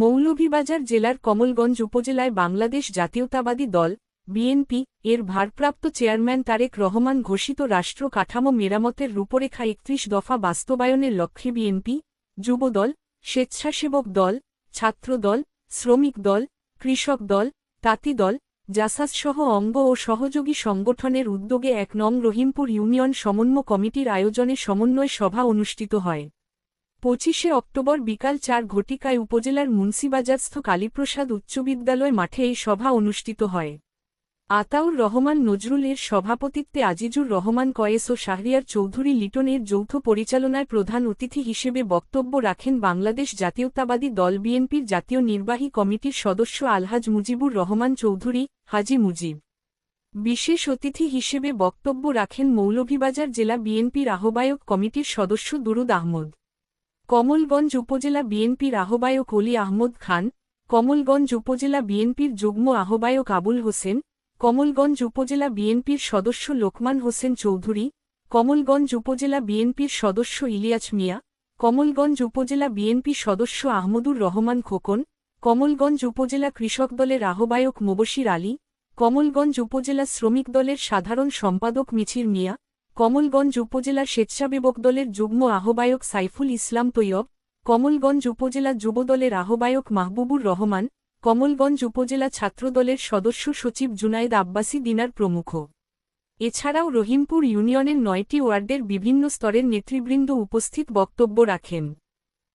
মৌলভীবাজার জেলার কমলগঞ্জ উপজেলায় বাংলাদেশ জাতীয়তাবাদী দল, বিএনপি, এর ভারপ্রাপ্ত চেয়ারম্যান তারেক রহমান ঘোষিত রাষ্ট্র কাঠামো মেরামতের রূপরেখা একত্রিশ দফা বাস্তবায়নের লক্ষ্যে বিএনপি যুবদল স্বেচ্ছাসেবক দল ছাত্রদল শ্রমিক দল, কৃষক দল, তাঁতি দল জাসাসসহ অঙ্গ ও সহযোগী সংগঠনের উদ্যোগে এক নং রহিমপুর ইউনিয়ন সমন্বয় কমিটির আয়োজনে সমন্বয় সভা অনুষ্ঠিত হয়। পঁচিশে অক্টোবর বিকাল চার ঘটিকায় উপজেলার মুন্সিবাজারস্থ কালীপ্রসাদ উচ্চ বিদ্যালয় মাঠে এই সভা অনুষ্ঠিত হয়। আতাউর রহমান নজরুলের সভাপতিত্বে আজিজুর রহমান কয়েস ও শাহরিয়ার চৌধুরী লিটনের যৌথ পরিচালনায় প্রধান অতিথি হিসেবে বক্তব্য রাখেন বাংলাদেশ জাতীয়তাবাদী দল বিএনপির জাতীয় নির্বাহী কমিটির সদস্য আলহাজ মুজিবুর রহমান চৌধুরী, হাজি মুজিব। বিশেষ অতিথি হিসেবে বক্তব্য রাখেন মৌলভীবাজার জেলা বিএনপির আহ্বায়ক কমিটির সদস্য দুরুদ আহমদ। কমলগঞ্জ উপজেলা বিএনপির আহ্বায়ক অলি আহমদ খান, কমলগঞ্জ উপজেলা বিএনপির যুগ্ম আহ্বায়ক আবুল হোসেন, কমলগঞ্জ উপজেলা বিএনপির সদস্য লোকমান হোসেন চৌধুরী, কমলগঞ্জ উপজেলা বিএনপির সদস্য ইলিয়াস মিয়া, কমলগঞ্জ উপজেলা বিএনপি সদস্য আহমদুর রহমান খোকন, কমলগঞ্জ উপজেলা কৃষক দলের আহ্বায়ক মুবশির আলী, কমলগঞ্জ উপজেলা শ্রমিক দলের সাধারণ সম্পাদক মিছির মিয়া কমলগঞ্জ উপজেলা স্বেচ্ছাসেবক দলের যুগ্ম আহ্বায়ক সাইফুল ইসলাম তৈয়ব, কমলগঞ্জ উপজেলা যুবদলের আহ্বায়ক মাহবুবুর রহমান, কমলগঞ্জ উপজেলা ছাত্রদলের সদস্য সচিব জুনায়েদ আব্বাসী দিনার প্রমুখ। এছাড়াও রহিমপুর ইউনিয়নের নয়টি ওয়ার্ডের বিভিন্ন স্তরের নেতৃবৃন্দ উপস্থিত বক্তব্য রাখেন।